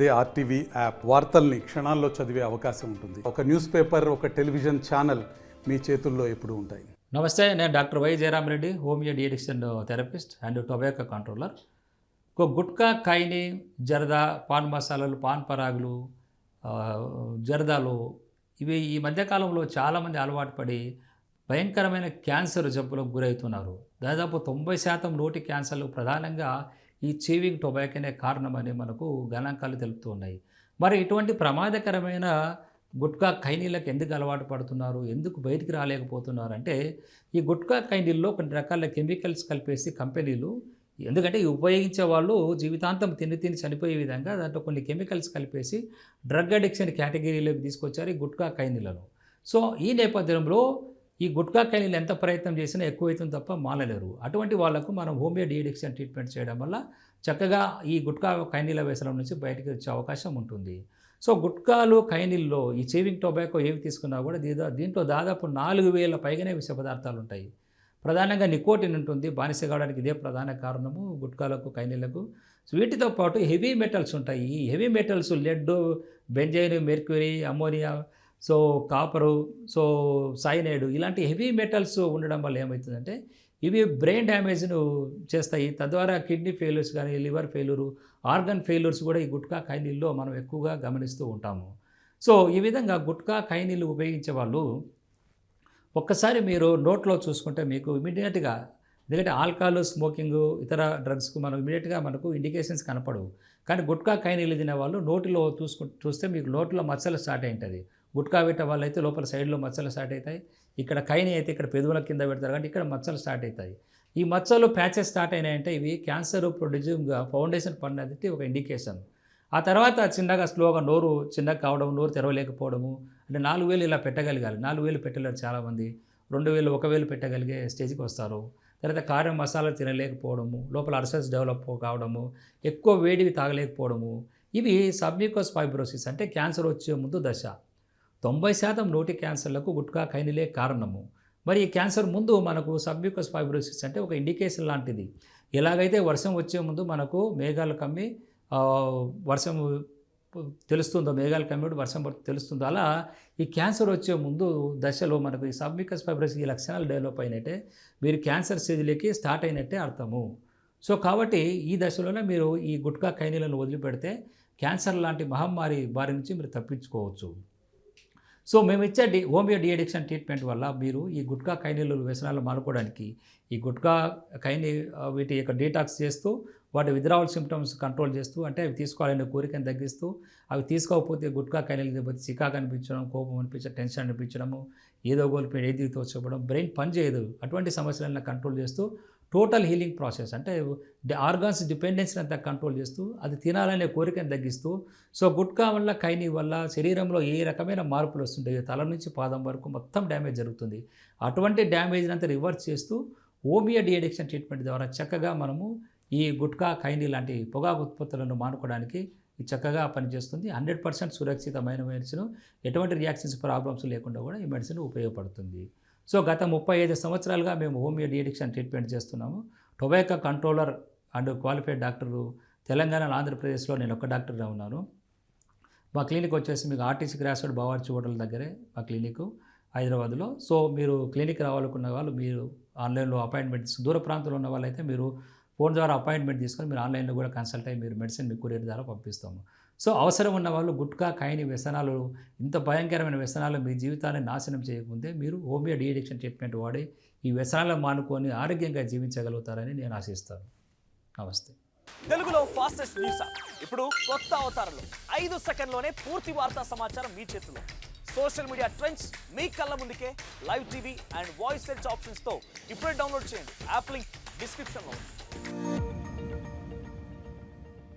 అదే RTV app వార్తల్ని క్షణాల్లో చదివే అవకాశం ఉంటుంది. ఒక న్యూస్ పేపర్ ఒక టెలివిజన్ ఛానల్ మీ చేతుల్లో ఎప్పుడు ఉంటాయి. నమస్తే నేను doctor Y Jayaram Reddy homeo deaddiction therapist and tobacco controller. ఒక గుట్కా కాయని జరదా పాన్ మసాలాలు పాన్ పరాగులు జరదాలు ఇవి ఈ మధ్యకాలంలో చాలామంది అలవాటు పడి భయంకరమైన క్యాన్సర్ జబ్బులకు గురవుతున్నారు. దాదాపు తొంభై శాతం నోటి క్యాన్సర్లు ప్రధానంగా ఈ చీవింగ్ టొబాకోనే కారణమని మనకు గణాంకాలు తెలుపుతూ ఉన్నాయి. మరి ఇటువంటి ప్రమాదకరమైన గుట్కా ఖైనీలకు ఎందుకు అలవాటు పడుతున్నారు? ఎందుకు బయటికి రాలేకపోతున్నారు? అంటే ఈ గుట్కా ఖైనీల్లో కొన్ని రకాల కెమికల్స్ కలిపేసి కంపెనీలు ఎందుకంటే ఉపయోగించే వాళ్ళు జీవితాంతం తిని తిని చనిపోయే విధంగా దాంట్లో కొన్ని కెమికల్స్ కలిపేసి డ్రగ్ అడిక్షన్ కేటగిరీలోకి తీసుకొచ్చారు ఈ గుట్కా ఖైనీలను సో ఈ నేపథ్యంలో ఈ గుట్కా ఖైనీలు ఎంత ప్రయత్నం చేసినా ఎక్కువైతుంది తప్ప మానలేరు. అటువంటి వాళ్ళకు మనం హోమియో డిఎడిక్షన్ ట్రీట్మెంట్ చేయడం వల్ల చక్కగా ఈ గుట్కా ఖైనీల వ్యసనం నుంచి బయటకు వచ్చే అవకాశం ఉంటుంది. సో గుట్కాలు ఖైనీల్లో ఈ చేవింగ్ టొబాకో ఏవి తీసుకున్నా కూడా దీంట్లో దాదాపు నాలుగు వేల పైగానే విష పదార్థాలు ఉంటాయి. ప్రధానంగా నికోటిన్ ఉంటుంది. బానిస కావడానికి ఇదే ప్రధాన కారణము గుట్కాలకు కైనీలకు సో వీటితో పాటు హెవీ మెటల్స్ ఉంటాయి. ఈ heavy metals lead benzene mercury ammonia so copper so cyanide ఇలాంటి హెవీ మెటల్స్ ఉండడం వల్ల ఏమవుతుందంటే ఇవి బ్రెయిన్ డ్యామేజ్ను చేస్తాయి. తద్వారా కిడ్నీ ఫెయిల్యూర్స్ కానీ లివర్ ఫెయిల్యూరు ఆర్గన్ ఫెయిల్యూర్స్ కూడా ఈ గుట్కా ఖైనీల్లో మనం ఎక్కువగా గమనిస్తూ ఉంటాము. సో ఈ విధంగా గుట్కా ఖైనీలు ఉపయోగించే వాళ్ళు ఒక్కసారి మీరు నోట్లో చూసుకుంటే మీకు ఇమీడియట్గా ఎందుకంటే ఆల్కహాల్ స్మోకింగ్ ఇతర డ్రగ్స్కు మనం ఇమీడియట్గా మనకు ఇండికేషన్స్ కనపడవు. కానీ గుట్కా కైనీళ్ళు తినే వాళ్ళు నోటిలో చూసుకు చూస్తే మీకు నోటిలో మచ్చలు స్టార్ట్ అయి ఉంటుంది గుట్కా పెట్టే వాళ్ళు అయితే లోపల సైడ్లో మచ్చలు స్టార్ట్ అవుతాయి. ఇక్కడ కైని అయితే ఇక్కడ పెదవుల కింద పెడతారు కాబట్టి ఇక్కడ మచ్చలు స్టార్ట్ అవుతాయి. ఈ మచ్చలు ప్యాచెస్ స్టార్ట్ అయినాయంటే ఇవి క్యాన్సర్ ప్రొడ్యూసింగ్గా ఫౌండేషన్ పడినది ఒక ఇండికేషన్. ఆ తర్వాత చిన్నగా స్లోగా నోరు చిన్నగా కావడం నోరు తెరవలేకపోవడము అంటే నాలుగు వేలు ఇలా పెట్టగలగాలి. నాలుగు వేలు పెట్టలేరు చాలామంది. రెండు వేలు ఒక వేలు పెట్టగలిగే స్టేజ్కి వస్తారు. తర్వాత కారం మసాలా తినలేకపోవడము లోపల అర్సెస్ డెవలప్ కావడము ఎక్కువ వేడివి తాగలేకపోవడము. ఇవి సబ్మ్యూకస్ ఫైబ్రోసిస్ అంటే క్యాన్సర్ వచ్చే ముందు దశ. తొంభై శాతం నోటి క్యాన్సర్లకు గుట్కా కైనిలే కారణము. మరి ఈ క్యాన్సర్ ముందు మనకు సబ్యూకస్ ఫైబ్రోసిస్ అంటే ఒక ఇండికేషన్ లాంటిది. ఎలాగైతే వర్షం వచ్చే ముందు మనకు మేఘాలు కమ్మి వర్షం తెలుస్తుందో మేఘాలు కమ్మిడు వర్షం తెలుస్తుందో అలా ఈ క్యాన్సర్ వచ్చే ముందు దశలో మనకు ఈ సబ్మికస్ ఫైబ్రస్ ఈ లక్షణాలు డెవలప్ అయినట్టే మీరు క్యాన్సర్ స్టేజ్లోకి స్టార్ట్ అయినట్టే అర్థము. సో కాబట్టి ఈ దశలోనే మీరు ఈ గుట్కా కైనీలను వదిలిపెడితే క్యాన్సర్ లాంటి మహమ్మారి బారి నుంచి మీరు తప్పించుకోవచ్చు. సో మేము ఇచ్చే డి హోమియో డిఎడిక్షన్ ట్రీట్మెంట్ వల్ల మీరు ఈ గుట్కా కైనీలు వ్యసనాలు మానుకోవడానికి ఈ గుట్కా కైని వీటి యొక్క డీటాక్స్ చేస్తూ వాటి విద్రావల్ సిమ్టమ్స్ కంట్రోల్ చేస్తూ అంటే అవి తీసుకోవాలనే కోరికను తగ్గిస్తూ అవి తీసుకోకపోతే గుట్కా కైనీలు దెబ్బతి చికాకు అనిపించడం కోపం అనిపించడం టెన్షన్ అనిపించడము ఏదో కోల్పోయి ఏది తోచపడం బ్రెయిన్ పని చేయదు అటువంటి సమస్యలను కంట్రోల్ చేస్తూ టోటల్ హీలింగ్ ప్రాసెస్ అంటే ఆర్గాన్స్ డిపెండెన్సీని అంతా కంట్రోల్ చేస్తూ అది తినాలనే కోరికను తగ్గిస్తూ సో గుట్కా వల్ల కైని వల్ల శరీరంలో ఏ రకమైన మార్పులు వస్తుంటాయి తల నుంచి పాదం వరకు మొత్తం డ్యామేజ్ జరుగుతుంది. అటువంటి డ్యామేజ్ని అంతా రివర్స్ చేస్తూ ఓమియో డిఎడిక్షన్ ట్రీట్మెంట్ ద్వారా చక్కగా మనము ఈ గుట్కా కైని లాంటి పొగాకు ఉత్పత్తులను మానుకోవడానికి చక్కగా పనిచేస్తుంది. హండ్రెడ్ పర్సెంట్ సురక్షితమైన మెడిసిన్ ఎటువంటి రియాక్షన్స్ ప్రాబ్లమ్స్ లేకుండా కూడా ఈ మెడిసిన్ ఉపయోగపడుతుంది. సో గత ముప్పై ఐదు సంవత్సరాలుగా మేము హోమియో డిఎడిక్షన్ ట్రీట్మెంట్ చేస్తున్నాము. Tobacco controller and qualified doctor Telangana ఆంధ్రప్రదేశ్లో నేను ఒక డాక్టర్గా ఉన్నాను. మా క్లినిక్ వచ్చేసి మీకు RTC cross road Bawarchi hotel దగ్గరే మా క్లినిక్ హైదరాబాద్లో. సో మీరు క్లినిక్ రావాలనుకున్న వాళ్ళు మీరు ఆన్లైన్లో అపాయింట్మెంట్స్ దూర ప్రాంతంలో ఉన్న వాళ్ళైతే మీరు ఫోన్ ద్వారా అపాయింట్మెంట్ తీసుకొని మీరు ఆన్లైన్లో కూడా కన్సల్ట్ అయ్యి మీరు మెడిసిన్ మీ కొరియర్ ద్వారా పంపిస్తాము. సో అవసరం ఉన్న వాళ్ళు గుట్కా కాయని వ్యసనాలు ఇంత భయంకరమైన వ్యసనాలు మీ జీవితాన్ని నాశనం చేయకముందే మీరు హోమియో డిఎడిక్షన్ ట్రీట్మెంట్ వాడి ఈ వ్యసనాలను మానుకొని ఆరోగ్యంగా జీవించగలుగుతారని నేను ఆశిస్తాను. నమస్తే. తెలుగులో ఫాస్టెస్ట్ న్యూస్ ఇప్పుడు కొత్త అవతారంలో ఐదు సెకండ్లోనే పూర్తి వార్తా సమాచారం మీ చేతిలో. సోషల్ మీడియా ట్రెండ్స్ మీ కళ్ళ ముందుకే live TV and voice search ఆప్షన్స్తో ఇప్పుడే డౌన్లోడ్ చేయండి. యాప్ లింక్ డిస్క్రిప్షన్లో ఉంది.